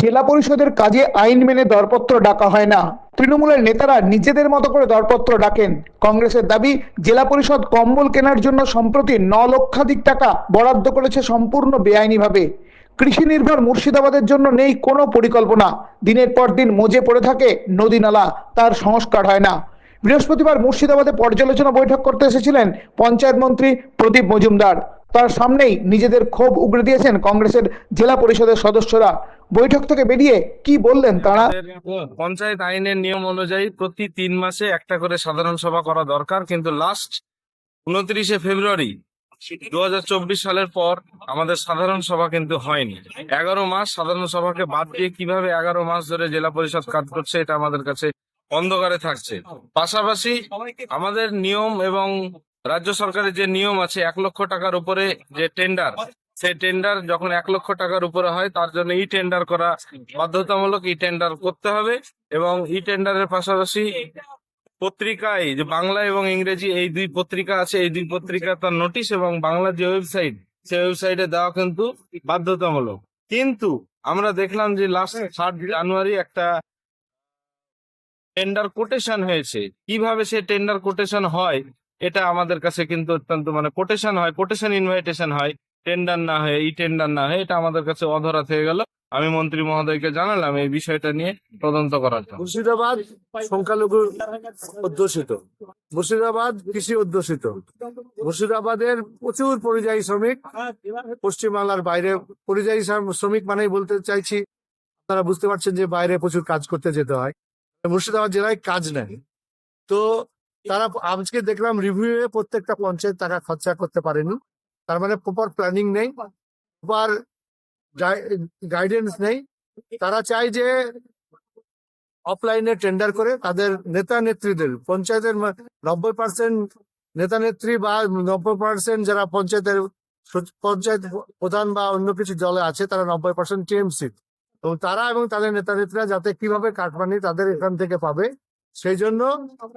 জেলা পরিষদের কাজে আইন মেনে দরপত্র ডাকা হয় না। তৃণমূলের নেতারা নিজেদের মতো করে দরপত্র ডাকেন। কংগ্রেসের দাবি, জেলা পরিষদ কম্বল কেনার জন্য সম্প্রতি ন লক্ষাধিক টাকা বরাদ্দ করেছে সম্পূর্ণ বেআইনিভাবে। কৃষি নির্ভর মুর্শিদাবাদের জন্য নেই কোনো পরিকল্পনা। দিনের পর দিন মজে পড়ে থাকে নদী নালা, তার সংস্কার হয় না। বৃহস্পতিবার মুর্শিদাবাদে পর্যালোচনা বৈঠক করতে এসেছিলেন পঞ্চায়েত মন্ত্রী প্রদীপ মজুমদার। তার সামনেই নিজেদের ক্ষোভ উগড়ে দিয়েছেন কংগ্রেসের জেলা পরিষদের সদস্যরা। বৈঠক থেকে বেরিয়ে কি বললেন তারা? পঞ্চায়েত আইনের নিয়ম অনুযায়ী প্রতি তিন মাসে একটা করে সাধারণ সভা করা দরকার, কিন্তু লাস্ট উনত্রিশে ফেব্রুয়ারি দুহাজার চব্বিশ সালের পর আমাদের সাধারণ সভা কিন্তু হয়নি। এগারো মাস সাধারণ সভাকে বাদ দিয়ে কীভাবে এগারো মাস ধরে জেলা পরিষদ কাজ করছে এটা আমাদের কাছে অন্ধকারে থাকছে। পাশাপাশি আমাদের নিয়ম এবং রাজ্য সরকারের যে নিয়ম আছে, এক লক্ষ টাকার উপরে যে টেন্ডার সেই টেন্ডার যখন এক লক্ষ টাকার উপরে হয়, তার জন্য ই টেন্ডার করা বাধ্যতামূলক ই টেন্ডার করতে হবে এবং ই টেন্ডারের পাশাপাশি পত্রিকায় যে বাংলা এবং ইংরেজি এই দুই পত্রিকা আছে, এই দুই পত্রিকা তার নোটিশ এবং বাংলা যে ওয়েবসাইট সেই ওয়েবসাইটে দেওয়া কিন্তু বাধ্যতামূলক। কিন্তু আমরা দেখলাম যে লাস্ট থার্ড জানুয়ারি একটা টেন্ডার কোটেশন হয়েছে। কীভাবে সে টেন্ডার কোটেশন হয়, এটা আমাদের কাছে কিন্তু অত্যন্ত মানে কোটেশন হয় কোটেশন ইনভাইটেশন হয়। টেন্ডার না হয়ে ই টেন্ডার না হয়ে এটা আমাদের কাছে অধরা থেকে গেল। আমি মন্ত্রী মহোদয়কে জানালাম এই বিষয়টা নিয়ে তদন্ত করার জন্য। মুর্শিদাবাদ সংখ্যালঘু অধ্যুষিত। মুর্শিদাবাদ কৃষি অধ্যুষিত। মুর্শিদাবাদের প্রচুর পরিযায়ী শ্রমিক। পশ্চিমবাংলার বাইরে পরিযায়ী শ্রম- শ্রমিক মানেই বলতে চাইছি তারা বুঝতে পারছেন যে বাইরে প্রচুর কাজ করতে যেতে হয়। মুর্শিদাবাদ জেলায় কাজ নেই। তো তারা আজকে দেখলাম রিভিউ প্রত্যেকটা পঞ্চায়েত টাকা খরচা করতে পারেনি। তার মানে প্রপার প্ল্যানিং নেই প্রপার গাইডেন্স নেই। তারা চায় যে অফলাইনে টেন্ডার করে তাদের নেতা নেত্রীদের পঞ্চায়েতের নব্বই পার্সেন্ট নেতা নেত্রী বা নব্বই পার্সেন্ট যারা পঞ্চায়েতের পঞ্চায়েত প্রধান বা অন্য কিছু দলে আছে তারা নব্বই পার্সেন্ট টিএমসি এবং তারা এবং তাদের নেতা নেত্রীরা যাতে কীভাবে কাটমানি তাদের এখান থেকে পাবে সেই জন্য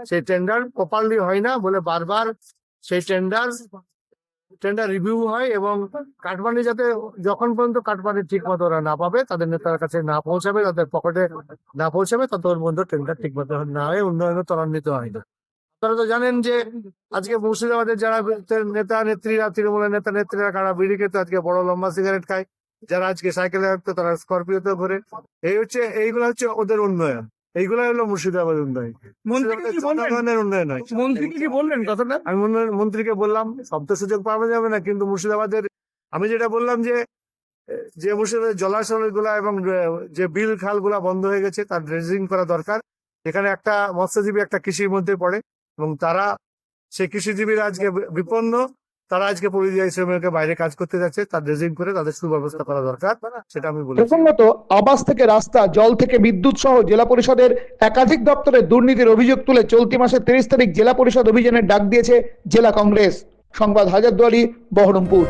সেই টেন্ডার প্রপারলি হয় না বলে বারবার সেই টেন্ডার টেন্ডার রিভিউ হয় এবং কাটমানি যাতে যখন পর্যন্ত কাটমানি ঠিক মতো ওরা না পাবে, তাদের নেতার কাছে না পৌঁছাবে, তাদের পকেটে না পৌঁছাবে ততক্ষণ পর্যন্ত টেন্ডার ঠিক মতো না হয়ে উন্নয়ন ত্বরান্বিত হয় না। আপনারা তো জানেন যে আজকে মুর্শিদাবাদের যারা নেতা, নেত্রীরা, তৃণমূলের নেতা, নেত্রীরা কারা বিড়ি খেতে, আজকে বড় লম্বা সিগারেট খায়, যারা আজকে সাইকেলে হাঁটতো, তারা স্করপিওতে ঘোরে। এই হচ্ছে, এইগুলো হচ্ছে ওদের উন্নয়ন। এইগুলো হলো মুর্শিদাবাদের উন্নয়ন। জনগণের উন্নয়ন হয়। মন্ত্রীকে কি বললেন কথাটা? আমি মন্ত্রীকে বললাম সব তো সুযোগ পাওয়া যাবে না কিন্তু মুর্শিদাবাদের আমি যেটা বললাম যে যে মুর্শিদাবাদের জলাশয়গুলা এবং যে বিল খালগুলা বন্ধ হয়ে গেছে তার ড্রেজিং করা দরকার। এখানে একটা মৎস্যজীবী একটা কৃষির মধ্যে পড়ে এবং তারা সেই কৃষিজীবীরা আজকে বিপন্ন। তারা আজকে পরিযায়ী শ্রমিকের বাইরে কাজ করতে যাচ্ছে, তার ড্রেজিং করে তাদের সুব্যবস্থা করা দরকার, সেটা আমি বলি প্রসঙ্গত, আবাস থেকে রাস্তা, জল থেকে বিদ্যুৎ সহ জেলা পরিষদের একাধিক দপ্তরে দুর্নীতির অভিযোগ তুলে চলতি মাসের তিরিশ তারিখ জেলা পরিষদ অভিযানের ডাক দিয়েছে জেলা কংগ্রেস। সংবাদ হাজারদুয়ারি বহরমপুর।